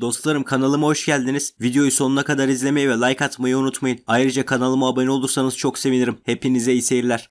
Dostlarım kanalıma hoş geldiniz. Videoyu sonuna kadar izlemeyi ve like atmayı unutmayın. Ayrıca kanalıma abone olursanız çok sevinirim. Hepinize iyi seyirler.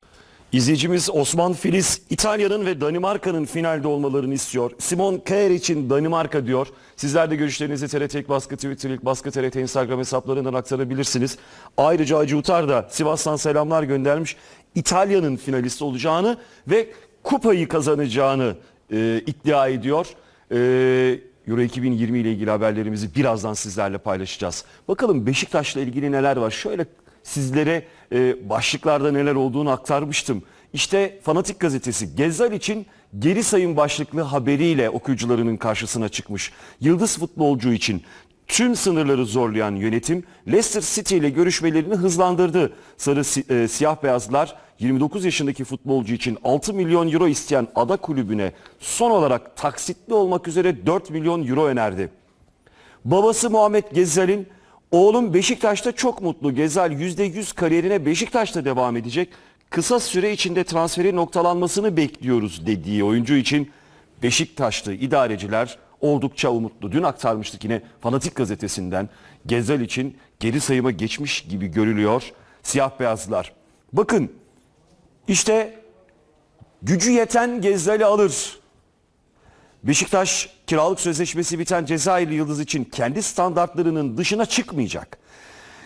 İzleyicimiz Osman Filiz İtalya'nın ve Danimarka'nın finalde olmalarını istiyor. Simon Kjaer için Danimarka diyor. Sizler de görüşlerinizi TRT İlk Baskı Twitter İlk Baskı TRT Instagram hesaplarından aktarabilirsiniz. Ayrıca Acı Utar da Sivas'tan selamlar göndermiş. İtalya'nın finalist olacağını ve kupayı kazanacağını e, iddia ediyor. E, Euro 2020 ile ilgili haberlerimizi birazdan sizlerle paylaşacağız. Bakalım Beşiktaş'la ilgili neler var? Şöyle sizlere e, başlıklarda neler olduğunu aktarmıştım. İşte Fanatik Gazetesi Gezzal için geri sayım başlıklı haberiyle okuyucularının karşısına çıkmış. Yıldız futbolcu için tüm sınırları zorlayan yönetim Leicester City ile görüşmelerini hızlandırdı. Sarı e, siyah beyazlar 29 yaşındaki futbolcu için 6 milyon euro isteyen ada kulübüne son olarak taksitli olmak üzere 4 milyon euro önerdi. Babası Muhammed Gezzal'in oğlum Beşiktaş'ta çok mutlu. Gezzal %100 kariyerine Beşiktaş'ta devam edecek. Kısa süre içinde transferi noktalanmasını bekliyoruz dediği oyuncu için Beşiktaşlı idareciler oldukça umutlu. Dün aktarmıştık yine Fanatik gazetesinden Gezzal için geri sayıma geçmiş gibi görülüyor siyah beyazlar. Bakın işte gücü yeten Gezzal'i alır. Beşiktaş kiralık sözleşmesi biten Cezayirli Yıldız için kendi standartlarının dışına çıkmayacak.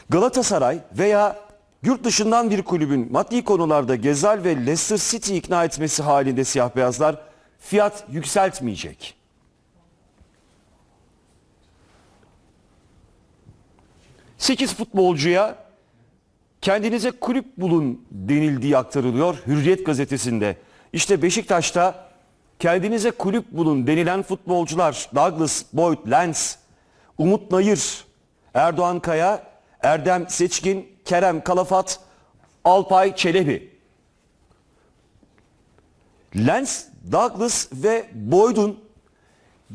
Galatasaray veya yurt dışından bir kulübün maddi konularda Gezal ve Leicester City ikna etmesi halinde siyah beyazlar fiyat yükseltmeyecek. Sekiz futbolcuya kendinize kulüp bulun denildiği aktarılıyor Hürriyet gazetesinde. İşte Beşiktaş'ta kendinize kulüp bulun denilen futbolcular Douglas Boyd Lens, Umut Nayır, Erdoğan Kaya, Erdem Seçkin, Kerem Kalafat, Alpay Çelebi. Lens, Douglas ve Boyd'un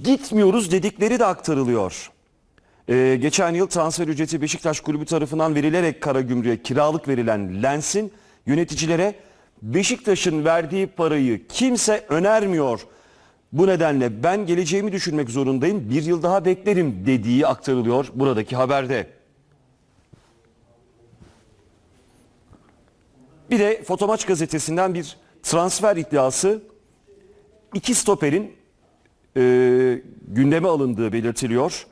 gitmiyoruz dedikleri de aktarılıyor. Ee, geçen yıl transfer ücreti Beşiktaş kulübü tarafından verilerek Karagümrük'e kiralık verilen Lens'in yöneticilere Beşiktaş'ın verdiği parayı kimse önermiyor. Bu nedenle ben geleceğimi düşünmek zorundayım bir yıl daha beklerim dediği aktarılıyor buradaki haberde. Bir de Fotomaç gazetesinden bir transfer iddiası. İki stoperin e, gündeme alındığı belirtiliyor.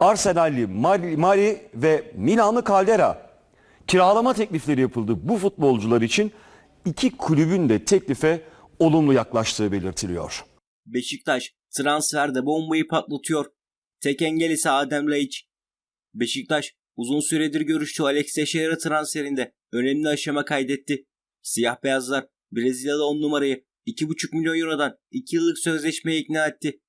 Arsenalli Mari, ve Milanlı Caldera kiralama teklifleri yapıldı. Bu futbolcular için iki kulübün de teklife olumlu yaklaştığı belirtiliyor. Beşiktaş transferde bombayı patlatıyor. Tek engel ise Adem Laiç. Beşiktaş uzun süredir görüştüğü Alex Teixeira transferinde önemli aşama kaydetti. Siyah beyazlar Brezilyalı 10 numarayı 2,5 milyon eurodan 2 yıllık sözleşmeye ikna etti.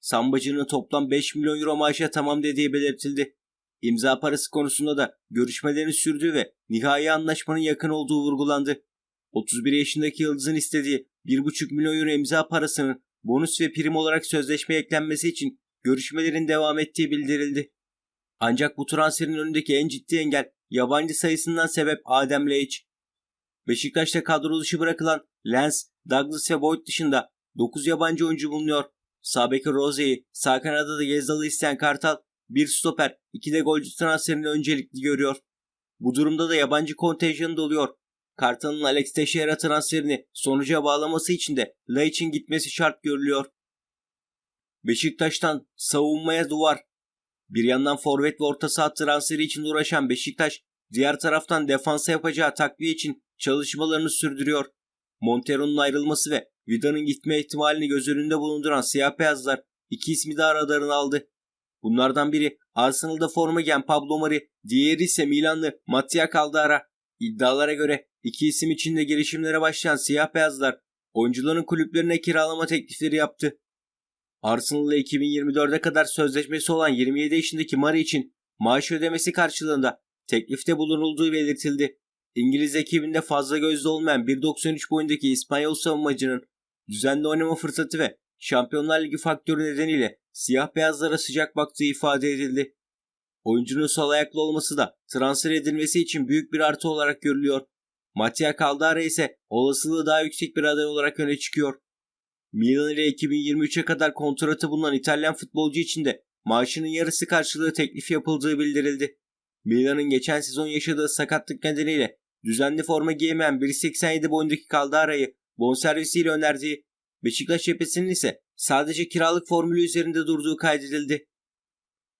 Sambacının toplam 5 milyon euro maaşa tamam dediği belirtildi. İmza parası konusunda da görüşmelerin sürdüğü ve nihai anlaşmanın yakın olduğu vurgulandı. 31 yaşındaki Yıldız'ın istediği 1,5 milyon euro imza parasının bonus ve prim olarak sözleşmeye eklenmesi için görüşmelerin devam ettiği bildirildi. Ancak bu transferin önündeki en ciddi engel yabancı sayısından sebep Adem Laiç. Beşiktaş'ta kadro dışı bırakılan Lens, Douglas ve Boyd dışında 9 yabancı oyuncu bulunuyor. Sağ beki Rose'yi, sağ kanada da Gezdal'ı isteyen Kartal, bir stoper, iki de golcü transferini öncelikli görüyor. Bu durumda da yabancı kontenjanı doluyor. Kartal'ın Alex Teixeira transferini sonuca bağlaması için de Laiç'in gitmesi şart görülüyor. Beşiktaş'tan savunmaya duvar. Bir yandan forvet ve orta saha transferi için uğraşan Beşiktaş, diğer taraftan defansa yapacağı takviye için çalışmalarını sürdürüyor. Montero'nun ayrılması ve Vida'nın gitme ihtimalini göz önünde bulunduran siyah beyazlar iki ismi de radarına aldı. Bunlardan biri Arsenal'da forma giyen Pablo Mari, diğeri ise Milanlı Mattia Caldara. İddialara göre iki isim için de girişimlere başlayan siyah beyazlar oyuncuların kulüplerine kiralama teklifleri yaptı. Arsenal ile 2024'e kadar sözleşmesi olan 27 yaşındaki Mari için maaş ödemesi karşılığında teklifte bulunulduğu belirtildi. İngiliz ekibinde fazla gözde olmayan 1.93 boyundaki İspanyol savunmacının düzenli oynama fırsatı ve Şampiyonlar Ligi faktörü nedeniyle siyah beyazlara sıcak baktığı ifade edildi. Oyuncunun sol ayaklı olması da transfer edilmesi için büyük bir artı olarak görülüyor. Mattia Caldara ise olasılığı daha yüksek bir aday olarak öne çıkıyor. Milan ile 2023'e kadar kontratı bulunan İtalyan futbolcu için de maaşının yarısı karşılığı teklif yapıldığı bildirildi. Milan'ın geçen sezon yaşadığı sakatlık nedeniyle düzenli forma giyemeyen 1.87 boyundaki Caldara'yı bonservisiyle önerdiği, Beşiktaş cephesinin ise sadece kiralık formülü üzerinde durduğu kaydedildi.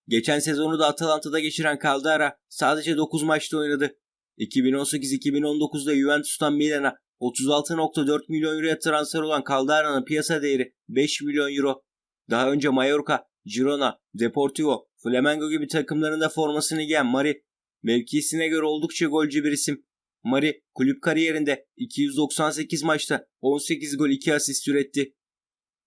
Geçen sezonu da Atalanta'da geçiren Caldara sadece 9 maçta oynadı. 2018-2019'da Juventus'tan Milan'a 36.4 milyon euroya transfer olan Caldara'nın piyasa değeri 5 milyon euro. Daha önce Mallorca, Girona, Deportivo, Flamengo gibi takımlarında formasını giyen Mari, mevkisine göre oldukça golcü bir isim. Mari, kulüp kariyerinde 298 maçta 18 gol 2 asist üretti.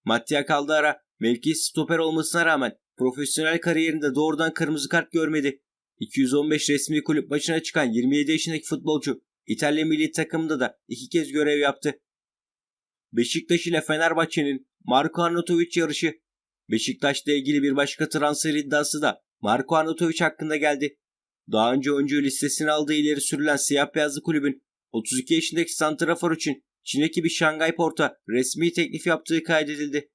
Mattia Caldara, mevkisi stoper olmasına rağmen profesyonel kariyerinde doğrudan kırmızı kart görmedi. 215 resmi kulüp maçına çıkan 27 yaşındaki futbolcu İtalya milli takımında da iki kez görev yaptı. Beşiktaş ile Fenerbahçe'nin Marko Arnautovic yarışı. Beşiktaş'la ilgili bir başka transfer iddiası da Marko Arnautovic hakkında geldi. Daha önce oyuncu listesine aldığı ileri sürülen siyah beyazlı kulübün 32 yaşındaki santrafor için Çin ekibi Şangay Port'a resmi teklif yaptığı kaydedildi.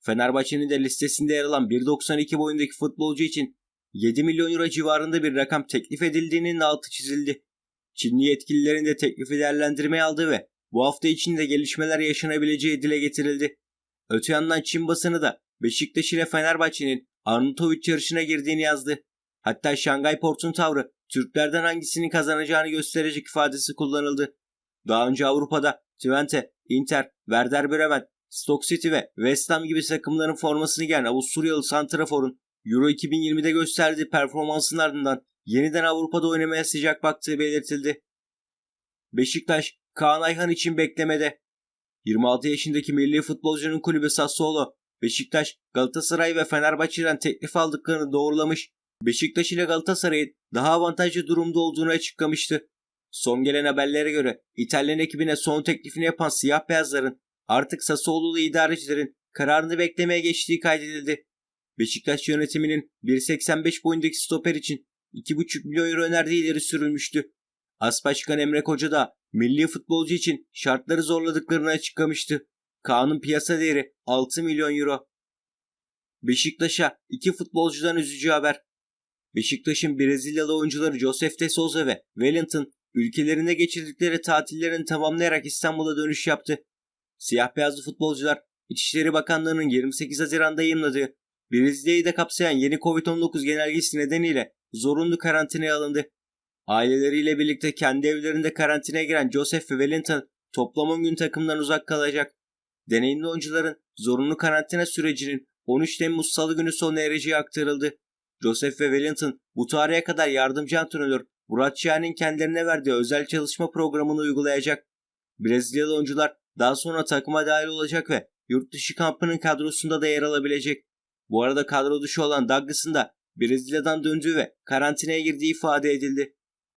Fenerbahçe'nin de listesinde yer alan 1.92 boyundaki futbolcu için 7 milyon euro civarında bir rakam teklif edildiğinin altı çizildi. Çinli yetkililerin de teklifi değerlendirmeye aldığı ve bu hafta içinde gelişmeler yaşanabileceği dile getirildi. Öte yandan Çin basını da Beşiktaş ile Fenerbahçe'nin Arnautovic yarışına girdiğini yazdı. Hatta Şangay Port'un tavrı Türklerden hangisinin kazanacağını gösterecek ifadesi kullanıldı. Daha önce Avrupa'da Twente, Inter, Werder Bremen, Stoke City ve West Ham gibi takımların formasını giyen Avusturyalı Santrafor'un Euro 2020'de gösterdiği performansın ardından yeniden Avrupa'da oynamaya sıcak baktığı belirtildi. Beşiktaş, Kaan Ayhan için beklemede. 26 yaşındaki milli futbolcunun kulübü Sassuolo, Beşiktaş, Galatasaray ve Fenerbahçe'den teklif aldıklarını doğrulamış. Beşiktaş ile Galatasaray'ın daha avantajlı durumda olduğunu açıklamıştı. Son gelen haberlere göre İtalyan ekibine son teklifini yapan siyah beyazların artık Sassuolo'lu idarecilerin kararını beklemeye geçtiği kaydedildi. Beşiktaş yönetiminin 1.85 boyundaki stoper için 2,5 milyon euro önerdiği ileri sürülmüştü. As Başkan Emre Koca da milli futbolcu için şartları zorladıklarını açıklamıştı. Kaan'ın piyasa değeri 6 milyon euro. Beşiktaş'a iki futbolcudan üzücü haber. Beşiktaş'ın Brezilyalı oyuncuları Josef de Souza ve Wellington ülkelerinde geçirdikleri tatillerini tamamlayarak İstanbul'a dönüş yaptı. Siyah beyazlı futbolcular İçişleri Bakanlığı'nın 28 Haziran'da yayınladığı Brezilya'yı da kapsayan yeni Covid-19 genelgesi nedeniyle zorunlu karantinaya alındı. Aileleriyle birlikte kendi evlerinde karantinaya giren Joseph ve Wellington toplam 10 gün takımdan uzak kalacak. Deneyimli oyuncuların zorunlu karantina sürecinin 13 Temmuz Salı günü sona ereceği aktarıldı. Joseph ve Wellington bu tarihe kadar yardımcı antrenör Murat Çiğan'ın kendilerine verdiği özel çalışma programını uygulayacak. Brezilyalı oyuncular daha sonra takıma dahil olacak ve yurt dışı kampının kadrosunda da yer alabilecek. Bu arada kadro dışı olan Douglas'ın da Brezilya'dan döndüğü ve karantinaya girdiği ifade edildi.